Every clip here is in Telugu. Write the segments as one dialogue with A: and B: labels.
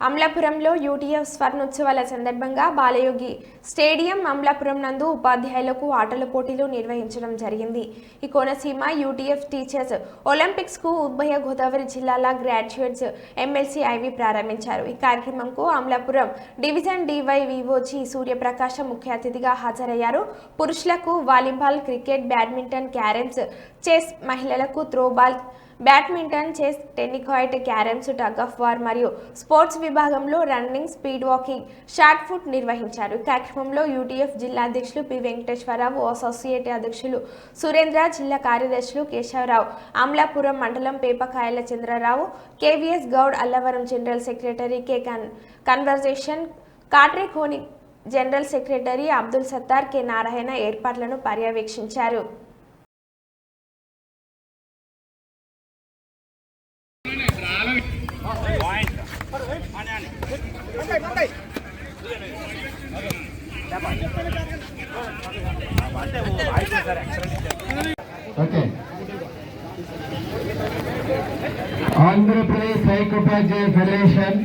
A: అమలాపురంలో యూటీఎఫ్ స్వర్ణోత్సవాల సందర్భంగా బాలయోగి స్టేడియం అమలాపురం నందు ఉపాధ్యాయులకు ఆటల పోటీలు నిర్వహించడం జరిగింది. ఈ కోనసీమ యూటీఎఫ్ టీచర్స్ ఒలింపిక్స్కు ఉభయ గోదావరి జిల్లాల గ్రాడ్యుయేట్స్ ఎమ్మెల్సీ ఐవి ప్రారంభించారు. ఈ కార్యక్రమంకు అమలాపురం డివిజన్ డివై వివోజీ సూర్యప్రకాశం ముఖ్య అతిథిగా హాజరయ్యారు. పురుషులకు volleyball cricket badminton carroms chess మహిళలకు throwball badminton chess tennikoit carroms tug of war మరియు స్పోర్ట్స్ విభాగంలో running speed walking shot put నిర్వహించారు. కార్యక్రమంలో యూటీఎఫ్ జిల్లా అధ్యక్షులు పి. వెంకటేశ్వరరావు అసోసియేట్ అధ్యక్షులు సురేంద్ర జిల్లా కార్యదర్శులు కేశవరావు అమలాపురం మండలం Pepakayala Chandra Rao KVS Goud Allavaram general secretary K. Con conversation Katrekoni general secretary Abdul Sattar K. Narayana ఏర్పాట్లను పర్యవేక్షించారు.
B: ఓకే. ఆంధ్రప్రదేశ్ ఐకోపాధ్యాయ ఫెడరేషన్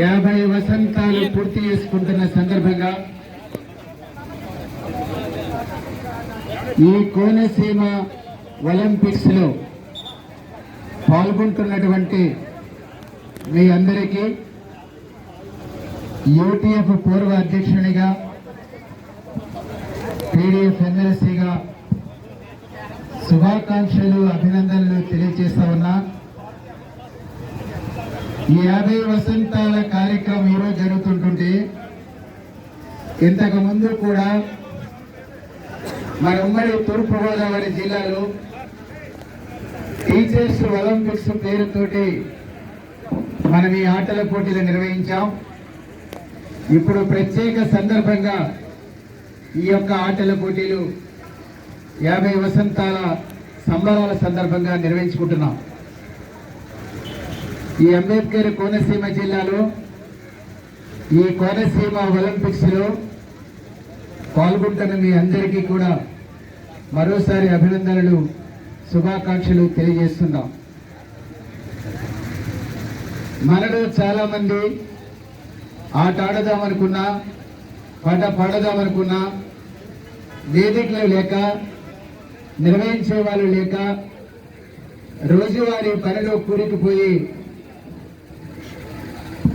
B: యాభై వసంతాలు పూర్తి చేసుకుంటున్న సందర్భంగా ఈ కోనసీమ ఒలింపిక్స్లో పాల్గొంటున్నటువంటి మీ అందరికీ యూటీఎఫ్ పూర్వ అధ్యక్షునిగా టీడీఎఫ్ ఎమ్మెల్సీగా శుభాకాంక్షలు అభినందనలు తెలియజేస్తా ఉన్నా. ఈ యాభై వసంతాల కార్యక్రమం ఈరోజు జరుగుతుంటుంటే ఇంతకు ముందు కూడా మన ఉమ్మడి తూర్పుగోదావరి జిల్లాలో టీచర్స్ ఒలింపిక్స్ పేరుతోటి మనం ఈ ఆటల పోటీలు నిర్వహించాం. ఇప్పుడు ప్రత్యేక సందర్భంగా ఈ యొక్క ఆటల పోటీలు యాభై వసంతాల సంబరాల సందర్భంగా నిర్వహించుకుంటున్నాం. ఈ అంబేద్కర్ కోనసీమ జిల్లాలో ఈ కోనసీమ ఒలింపిక్స్లో పాల్గొంటున్న మీ అందరికీ కూడా మరోసారి అభినందనలు. శుభాకాంక్షలు తెలియజేస్తున్నాం. మనలో చాలామంది ఆట ఆడదామనుకున్నా పాట పాడదామనుకున్నా వేదికలు లేక నిర్వహించే వాళ్ళు లేక రోజువారీ పనిలో కూరుకుపోయి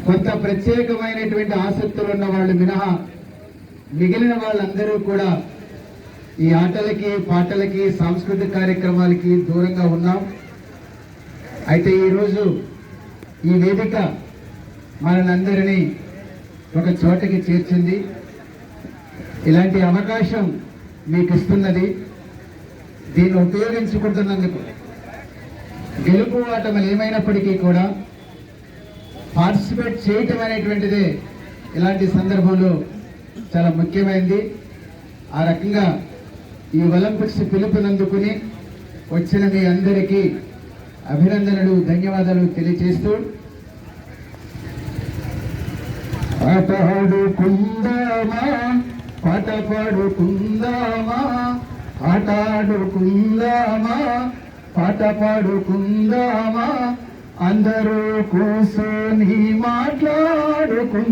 B: కొంత ప్రత్యేకమైనటువంటి ఆసక్తులు ఉన్న వాళ్ళు మినహా మిగిలిన వాళ్ళందరూ కూడా ఈ ఆటలకి పాటలకి సాంస్కృతిక కార్యక్రమాలకి దూరంగా ఉన్నాం. అయితే ఈరోజు ఈ వేదిక మనందరినీ ఒక చోటకి చేర్చింది. ఇలాంటి అవకాశం మీకు ఇస్తున్నది దీన్ని ఉపయోగించుకుంటున్నందుకు గెలుపు ఆటములు ఏమైనప్పటికీ కూడా పార్టిసిపేట్ చేయటం అనేటువంటిదే ఇలాంటి సందర్భంలో చాలా ముఖ్యమైనది ఆ రకంగా ఈ ఒలింపిక్స్ పిలుపునందుకుని వచ్చిన మీ అందరికీ అభినందనలు ధన్యవాదాలు తెలియజేస్తూ పాట ఆడుకుందామా పాట పాడుకుందామా ఆట ఆడుకుందామా పాట పాడుకుందామా అందరూ కూర్చొని మాట్లాడుకుందామా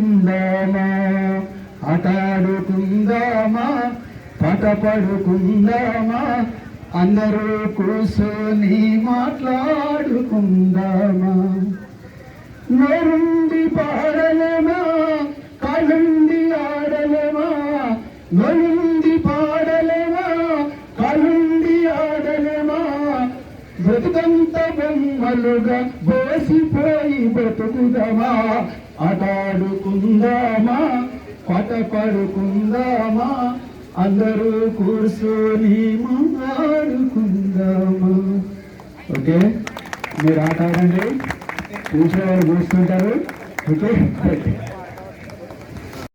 B: ఆట ఆడుకుందామా పడుకుందామా అందరూ కూర్చొని మాట్లాడుకుందామా? నోరుండి పాడలమా? కళ్ళుండి ఆడలమా? నోరుండి పాడలమా? కళ్ళుండి ఆడలమా? బ్రతుకంత బొమ్మలుగా బోసిపోయి బ్రతుకుదమా? ఆటాడుకుందామా? పాట పడుకుందామా? అందరూ కూర్చొని మాట్లాడుకుందామా? ఓకే మీరు ఆట ఆడండి. చూసేవారు కూర్చుంటారు. ఓకే.